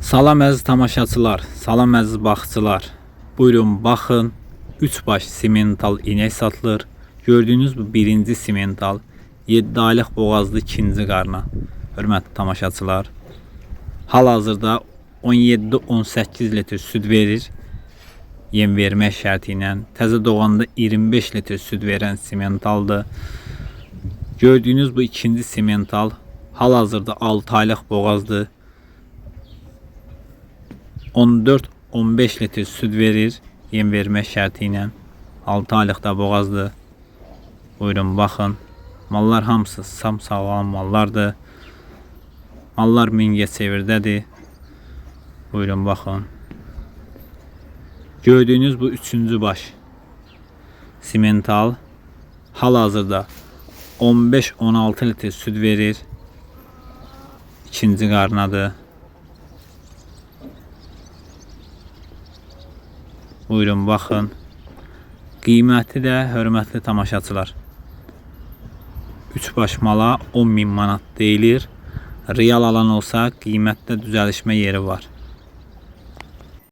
Salam əziz tamaşaçılar, salam əziz baxıcılar. Buyurun baxın. 3 baş simental inək satılır. Gördüyünüz bu birinci simental 7 aylıq boğazlı ikinci qarna. Hörmətli tamaşaçılar. Hal-hazırda 17-18 litr süd verir. Yem vermək şərti ilə təzə doğanda 25 litr süd verən simentaldır. Gördüyünüz bu ikinci simental hal-hazırda 6 aylıq boğazdır. 14-15 litr süd verir yem vermək şərti ilə. 6 aylıqda boğazdır. Buyurun baxın. Mallar hamısı sam sağlam mallardır. Mallar mingə çevirdədir. Buyurun baxın. Gördüyünüz bu üçüncü baş. Simental. Hal-hazırda 15-16 litr süd verir. İkinci qarnadır. Buyurun baxın. Qiyməti də hörmətli tamaşaçılar. 3 baş mala 10 min manat deyilir. Real alan olsa qiymətdə düzəlişmə yeri var.